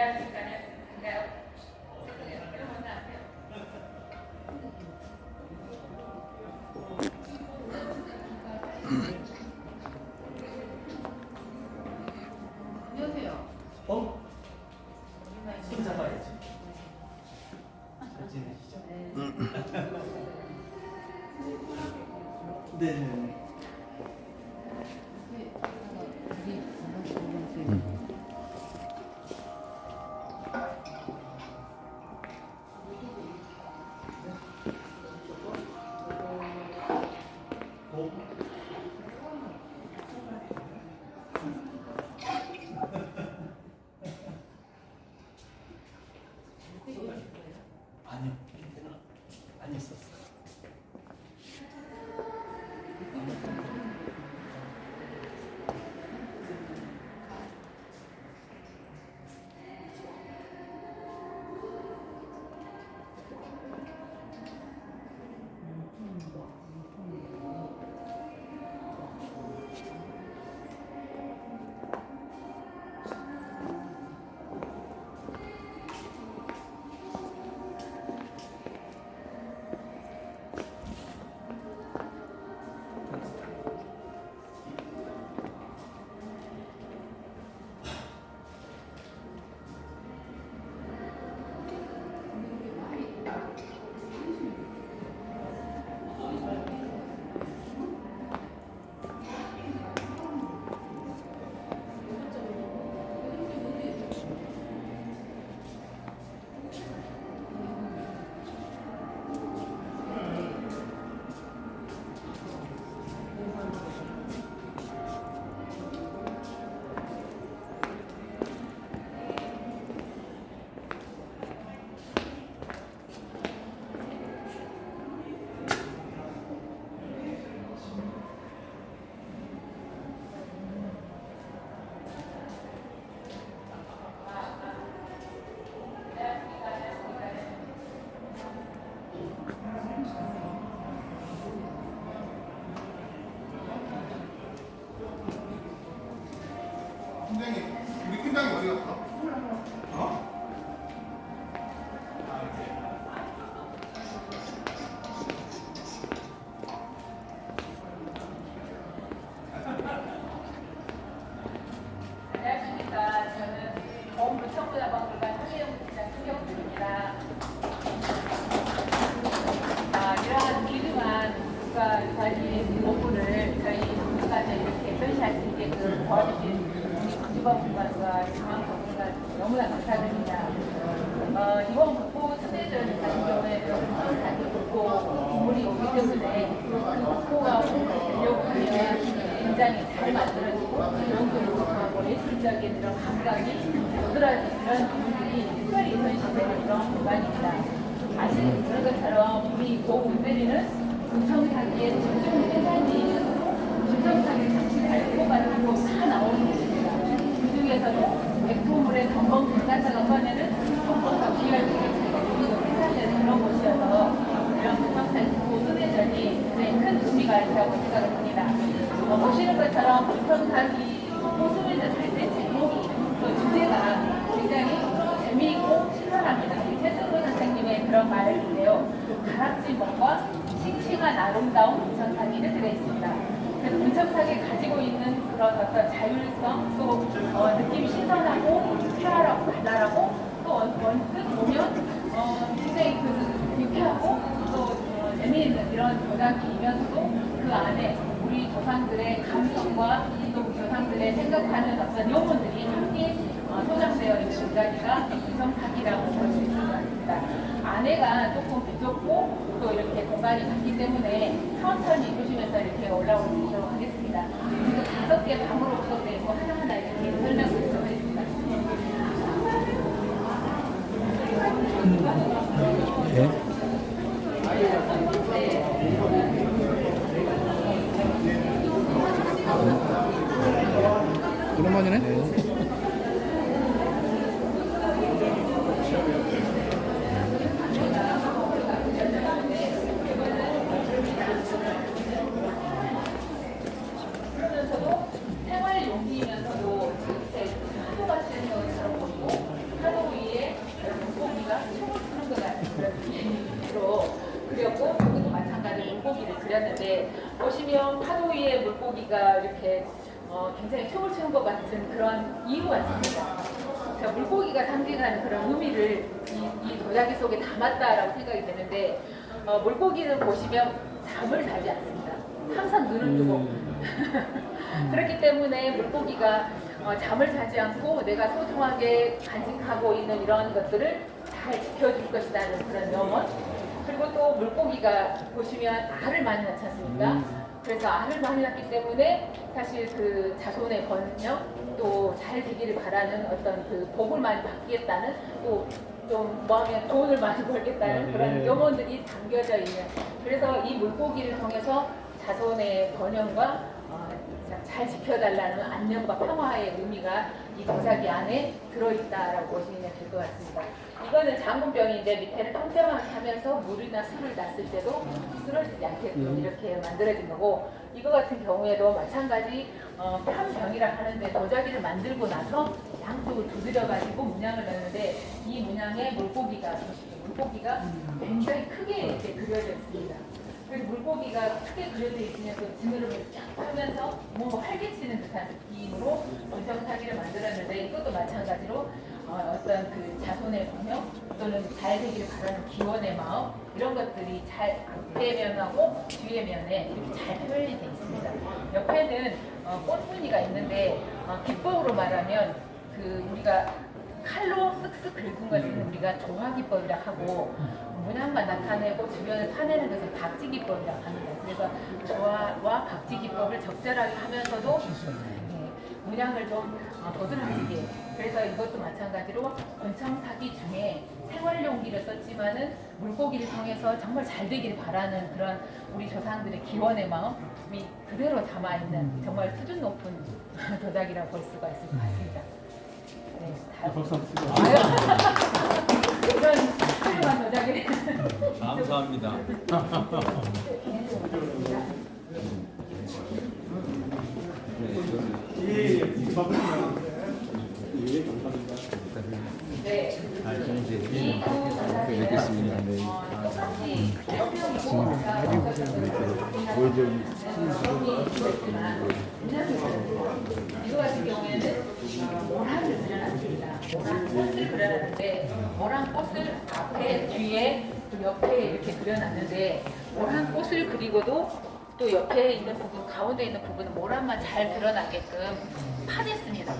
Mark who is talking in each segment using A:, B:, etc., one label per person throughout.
A: 안
B: 이런 감각이 도드라지는 부분들이 특별히 전시되는 그런 공간입니다. 아시는 그런 것처럼 우리 고운베리는 중청사기에 집중 생산이 중청사기 자체를 알고 가지고 다 나오는 곳입니다. 그 중에서도 백토물의 전범 분가사가 꺼내는 전범과 비열 등을 생산되는 그런 곳이어서 이런 중청사기 고수대전이 굉장히 큰 의미가 있다고 생각을 합니다. 어, 보시는 것처럼 중청사기 호수를 할때 제목이 또 주제가 굉장히 재미있고 신선합니다. 최승구 선생님의 그런 말인데요. 가락지 먹과 싱싱한 아름다운 문천사기를 들어있습니다. 그래서 문천사기 가지고 있는 그런 어떤 자율성, 또 어, 느낌이 신선하고 쾌활하고 발랄하고 또 원- 원뜻 보면 어, 굉장히 그 유쾌하고 또 어, 재미있는 이런 조작이면서도 그 안에 우리 조상들의 감성과 또 조상들의 생각하는 어떤 영혼들이 함께 어, 소장되어 있는 문자기가 유성사기라고 볼수것 같습니다. 안에가 조금 부족고 또 이렇게 공간이 작기 때문에 천천히 보시면서 이렇게 올라오도록 하겠습니다. 지금 다섯 개 방으로 구성되어 있고 하나하나 이렇게 설명드리도록
C: 드렸는데
B: 보시면 파도 위에 물고기가 이렇게 어, 굉장히 춤을 추는 것 같은 그런 이유 같습니다. 그러니까 물고기가 상징하는 그런 의미를 이, 이 도자기 속에 담았다라고 생각이 되는데 어, 물고기는 보시면 잠을 자지 않습니다. 항상 눈을 뜨고 음. 그렇기 때문에 물고기가 어, 잠을 자지 않고 내가 소중하게 간직하고 있는 이런 것들을 잘 지켜줄 것이라는 그런 명언 그리고 또 물고기가 보시면 알을 많이 낳지 않습니까? 그래서 알을 많이 낳기 때문에 사실 그 자손의 번영 또 잘 되기를 바라는 어떤 그 복을 많이 받겠다는 또 좀 뭐하면 돈을 많이 벌겠다는 그런 염원들이 담겨져 있는 그래서 이 물고기를 통해서 자손의 번영과 어, 잘 지켜달라는 안녕과 평화의 의미가 이 도자기 안에 들어있다라고 보시면 될 것 같습니다. 이거는 장군병인데 밑에는 평평하게 하면서 물이나 술을 놨을 때도 쓰러지지 않게끔 이렇게 만들어진 거고 이거 같은 경우에도 마찬가지 어, 편병이라 하는데 도자기를 만들고 나서 양쪽을 두드려 가지고 문양을 넣는데 이 문양에 물고기가 물고기가 굉장히 크게 이렇게 그려져 있습니다. 그래서 물고기가 크게 그려져 있으면서 지느러미를 쫙 하면서 뭔가 활개치는 듯한 느낌으로 원정사기를 만들었는데 이것도 마찬가지로 어, 떤 그 자손의 번영 또는 잘 되기를 바라는 기원의 마음 이런 것들이 잘 앞에 면하고 뒤에 면에 이렇게 잘 표현이 되어 있습니다. 옆에는 어, 꽃무늬가 있는데 어, 기법으로 말하면 그 우리가 칼로 쓱쓱 긁은 것은 우리가 조화기법이라 하고 문양만 나타내고 주변을 파내는 것을 박지기법이라 합니다. 그래서 조화와 박지기법을 적절하게 하면서도 네, 문양을 좀 어, 도드라지게 그래서 이것도 마찬가지로 권청사기 중에 생활용기를 썼지만은 물고기를 통해서 정말 잘 되기를 바라는 그런 우리 조상들의 기원의 마음이 그대로 담아있는 정말 수준 높은 도자기라고 볼 수가 있을 것 같습니다. 네, 다
D: 박수 한번 치고.
B: 아유, 이런 훌륭한 도자기.
A: 감사합니다.
D: 예, 예. 바쁘시면. 예, 감사합니다.
B: 네.
C: 아, 저는 이제
B: 이
C: 이렇게 뵙겠습니다. 네.
B: 어, 똑같이 뼈뼈이고 이거 같은 경우에는 어, 모란을 꽃을 그려놨는데 모란 꽃을 앞에 뒤에 또 옆에 이렇게 그려놨는데 모란 꽃을 그리고도 또 옆에 있는 부분 가운데 있는 부분은 모란만 잘 드러나게끔 파냈습니다.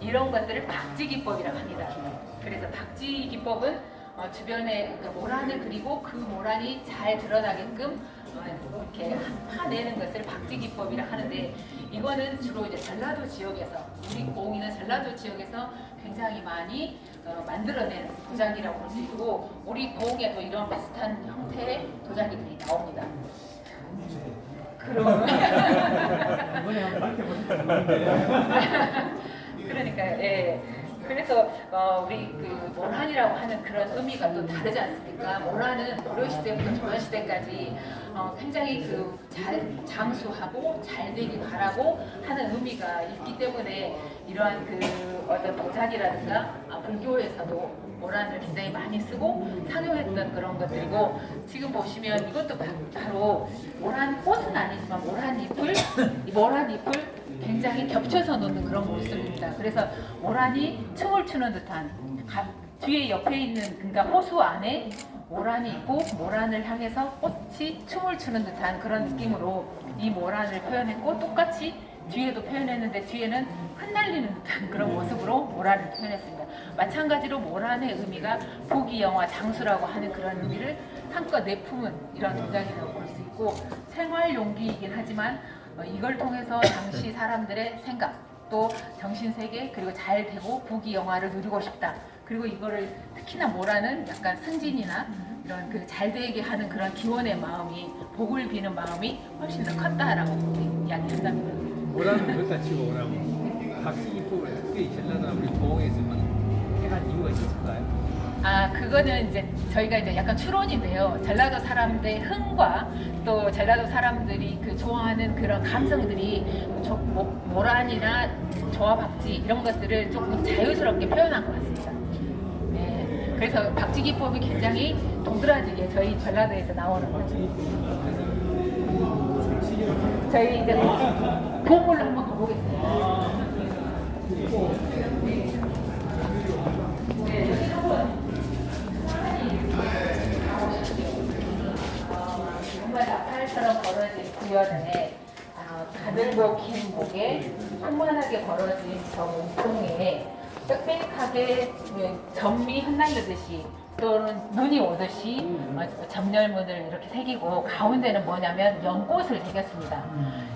B: 이런 것들을 박지 기법이라고 합니다. 그래서 박지 기법은 어, 주변에 그 모란을 그리고 그 모란이 잘 드러나게끔 어, 이렇게 파내는 것을 박지 기법이라 하는데 이거는 주로 이제 전라도 지역에서 우리 고흥이나 전라도 지역에서 굉장히 많이 어, 만들어낸 도자기라고 볼 수 있고 우리 고흥에도 이런 비슷한 형태의 도자기들이 나옵니다. 그럼. 그러니까 예. 그래서 어, 우리 그 모란이라고 하는 그런 의미가 또 다르지 않습니까? 모란은 고려 시대부터 조선 시대까지 어, 굉장히 그 잘 장수하고 잘 되기 바라고 하는 의미가 있기 때문에 이러한 그 어떤 도자기라든가 아, 불교에서도 모란을 굉장히 많이 쓰고 상용했던 그런 것들이고 지금 보시면 이것도 바- 바로 모란 꽃은 아니지만 모란 잎을 이 모란 잎을 굉장히 겹쳐서 놓는 그런 모습입니다. 그래서 모란이 춤을 추는 듯한 가- 뒤에 옆에 있는 그러니까 호수 안에 모란이 있고 모란을 향해서 꽃이 춤을 추는 듯한 그런 느낌으로 이 모란을 표현했고 똑같이 뒤에도 표현했는데 뒤에는 흩날리는 듯한 그런 모습으로 모란을 표현했습니다. 마찬가지로 모란의 의미가 부귀영화 장수라고 하는 그런 의미를 한껏 내품은 이런 도장이라고 볼 수 있고 생활 용기이긴 하지만 어, 이걸 통해서 당시 사람들의 생각 또 정신 세계 그리고 잘 되고 부귀 영화를 누리고 싶다. 그리고 이거를 특히나 모라는 약간 승진이나 이런 그 잘 되게 하는 그런 기원의 마음이 복을 비는 마음이 훨씬 더 컸다라고 이야기한답니다.
E: 뭐라는 그렇다 치고 오라고 박씨기법을 특별히 전라도나 우리 고흥에서만 해간 이유가 있었을까요?
B: 아 그거는 이제 저희가 이제 약간 추론인데요. 전라도 사람들의 흥과 또 전라도 사람들이 그 좋아하는 그런 감성들이 조- 모- 모란이나 조화 박지 이런 것들을 조금 자유스럽게 표현한 것 같습니다. 네, 그래서 박지 기법이 굉장히 동그라지게 저희 전라도에서 나오는 거죠. 저희 이제 보물로 한번 가보겠습니다. 네, 한번 정말 나팔처럼 벌어진 구연에 아, 가늘고 긴 목에 풍만하게 벌어진 저 몸통에 빽빽하게 그 점이 흩날리듯이 또는 눈이 오듯이 어, 점열문을 이렇게 새기고 가운데는 뭐냐면 연꽃을 새겼습니다.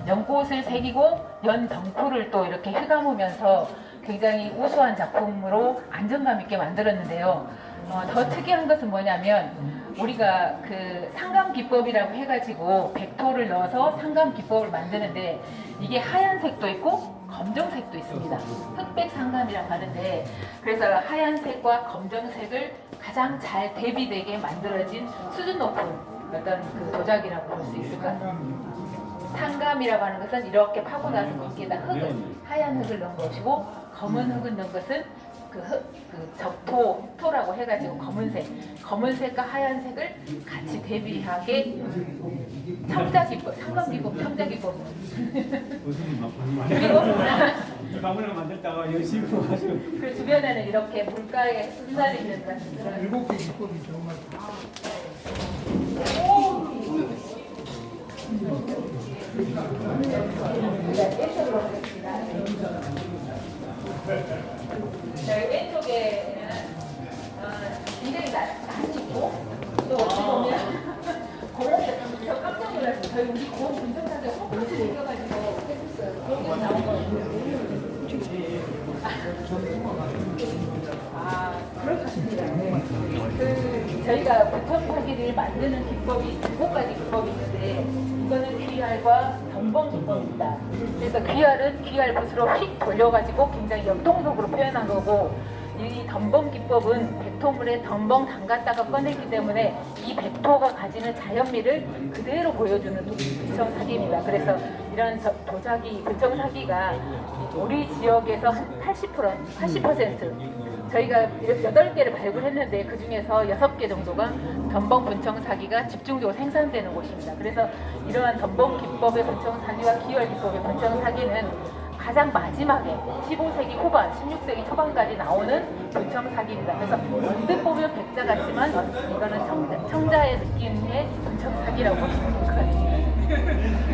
B: 연꽃을 새기고 연 덩쿨을 또 이렇게 휘감으면서 굉장히 우수한 작품으로 안정감 있게 만들었는데요. 어, 더 특이한 것은 뭐냐면 우리가 그 상감 기법이라고 해가지고 백토를 넣어서 상감 기법을 만드는데 이게 하얀색도 있고 검정색도 있습니다. 흑백 상감이라고 하는데 그래서 하얀색과 검정색을 가장 잘 대비되게 만들어진 수준 높은 어떤 그 도자기라고 볼 수 있을 것 같습니다. 상감이라고 하는 것은 이렇게 파고 나서 거기에다 흙을 하얀 흙을 넣은 것이고 검은 흙을 넣은 것은 그, 흙, 그 적토 토라고 해가지고 검은색. 검은색과 하얀색을 같이 대비하게 청자기법
D: 무슨 막
B: 그리고
D: 이 가문을 만들다가 열심히 하시고.
B: 그 주변에는 이렇게 물가에 흩날리는 그런
E: 일곱 개 기법이 정말.
B: 가겠습니다. 저희 왼쪽에는 어, 굉장히 낯- 낯익고 또 어찌 보면 고런데 저 깜짝 놀랐어요. 저희 우리 고원 분석사들 홈페이지 생겨가지고 거기서 나온 거예요. 아. 네. 그, 저희가 부천파기를 만드는 기법이 두 가지 기법이 있는데, 이거는 귀알과 덤벙 기법입니다. 그래서 귀알은 귀알 붓으로 휙 돌려가지고 굉장히 역동적으로 표현한 거고, 이 덤벙 기법은 백토물에 덤벙 담갔다가 꺼냈기 때문에 이 백토가 가지는 자연미를 그대로 보여주는 근청사기입니다. 그래서 이런 저- 도자기, 근청사기가 우리 지역에서 한 80%, 80% 저희가 8개를 발굴했는데 그 중에서 6개 정도가 덤벙 분청 사기가 집중적으로 생산되는 곳입니다. 그래서 이러한 덤벙 기법의 분청 사기와 기월 기법의 분청 사기는 가장 마지막에 15세기 후반, 16세기 초반까지 나오는 분청 사기입니다. 그래서 언뜻 보면 백자 같지만 이거는 청자, 청자의 느낌의 분청 사기라고 보시면 될 것 같습니다.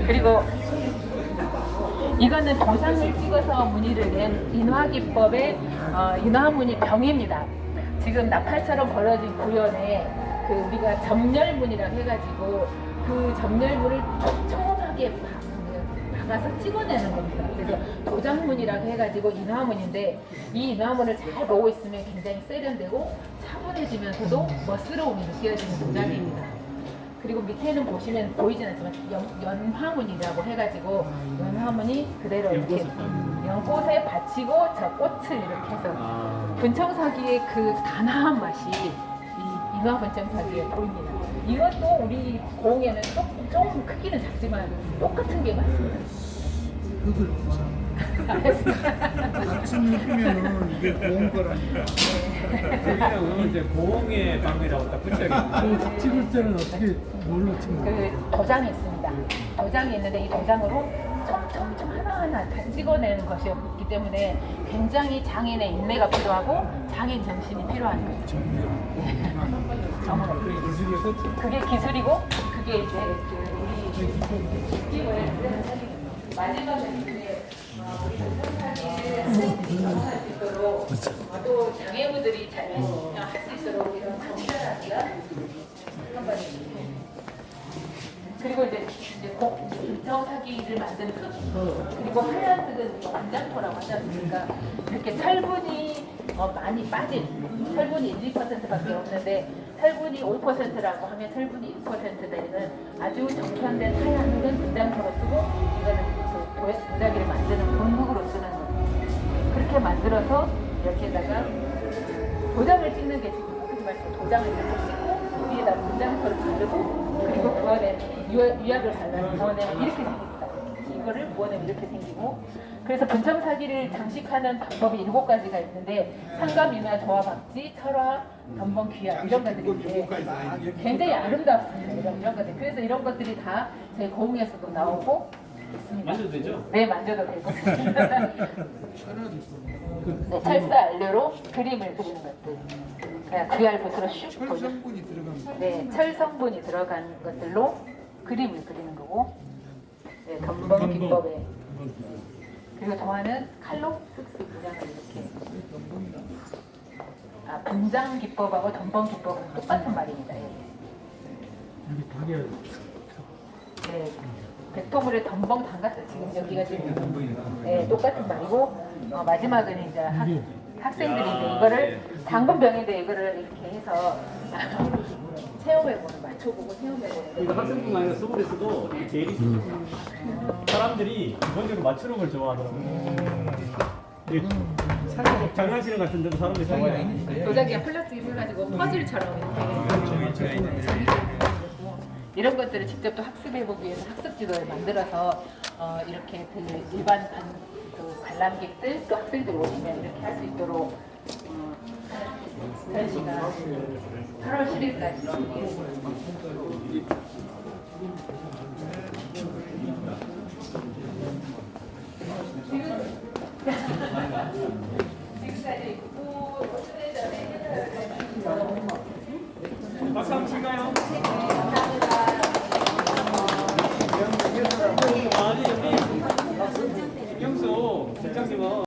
B: 그리고 이거는 도장을 찍어서 무늬를 낸 인화기법의 어, 인화무늬 병입니다. 지금 나팔처럼 벌어진 구연에 그 우리가 점열문이라고 해가지고 그 점열문을 촘촘하게 박- 박아서 찍어내는 겁니다. 그래서 도장문이라고 해가지고 인화문인데 이 인화문을 잘 보고 있으면 굉장히 세련되고 차분해지면서도 멋스러움이 느껴지는 도자기입니다. 그리고 밑에는 보시면 보이진 않지만 연, 연화문이라고 해가지고 연화문이 그대로 이렇게 연꽃에 받치고 저 꽃을 이렇게 해서 분청사기의 그 단아한 맛이 이 인화 분청사기에 보입니다. 이것도 우리 공에는 좀, 좀 크기는 작지만 똑같은 게 많습니다.
E: 흙을
B: 알겠습니다.
F: 같은 느낌이면은 이게 고운 거라니까.
D: 여기는 이제 고흥의 방이라고 딱 붙여야겠네.
F: 찍을 때는 어떻게 뭘로 찍는 거야?
B: 그 도장이 있습니다. 도장이 있는데 이 도장으로 촘촘촘 하나하나 다 찍어내는 것이었기 때문에 굉장히 장인의 인내가 필요하고 장인 정신이 필요한 거예요. 정말.
E: 기술이 헛
B: 그게 기술이고 그게 이제 그 우리 기법을 마지막에 이제 어, 우리 전통사기를 경험할 수 있도록 어, 또 장애우들이 잘할수 있도록 이런 장치라기가 한번 그리고 이제 이제 고- 불청 사기를 만든 흙 그리고 하얀 흙은 반장토라고 하지 않습니까? 이렇게 철분이 어, 많이 빠진 철분이 1, 2%밖에 없는데 철분이 5%라고 하면 철분이 1% 되는 아주 정편된 하얀 흙은 분장토로 쓰고 이거는 그 도- 도자기를 만드는 본흙으로 쓰는 거. 그렇게 만들어서 이렇게다가 도장을 찍는 게 지금 어떻게 말씀 도장을 이렇게 찍고 위에다 분장토를 바르고 그리고 그 안에 유- 유약을 발라서 부어내면 이렇게 생깁니다. 이거를 부어내면 이렇게 생기고 그래서 분청사기를 장식하는 방법이 일곱 가지가 있는데 상감, 윤화, 조화, 박지, 철화, 덤벙, 귀화 이런 것들이 있는데 굉장히 아름답습니다. 이런, 이런 것들. 그래서 이런 것들이 다제 고흥에서도 나오고 있습니다.
A: 만져도 되죠?
B: 네, 만져도 되고. 네, 철사 알료로 그림을 그리는 것들. 그냥 VR 붓으로 슉 보여.
F: 철성분이 들어가면
B: 네, 철 성분이 들어간 것들로 그림을 그리는 거고, 네, 덤벙 기법에 그리고 더하는 칼로 흑수 분양을 이렇게. 아, 분장 기법하고 덤벙 기법은 똑같은 말입니다. 예.
F: 여기 가게
B: 네, 백토물에 덤벙 담갔어. 지금 여기가 지금 네, 똑같은 말이고 어, 마지막은 이제 학, 학생들이 이제 이거를 당근 병인데 이거를 이렇게 해서 체험해보는 맞춰보고 체험해보는
D: 이거 학생뿐만 아니라 수업에서도 이 대리 사람들이 기본적으로 맞추는 걸 좋아하더라고요. 이 살짝 장난치는 같은 데도 사람들이 사용해요.
B: 도자기가 플라스틱을 해가지고 퍼즐처럼 이렇게 이런 것들을 직접 또 학습해보기 위해서 학습 지도를 만들어서 어, 이렇게 그 일반 관, 그 관람객들 또 학생들 오시면 이렇게 할 수 있도록 어, 전시가 8월 10일까지 지금 지금까지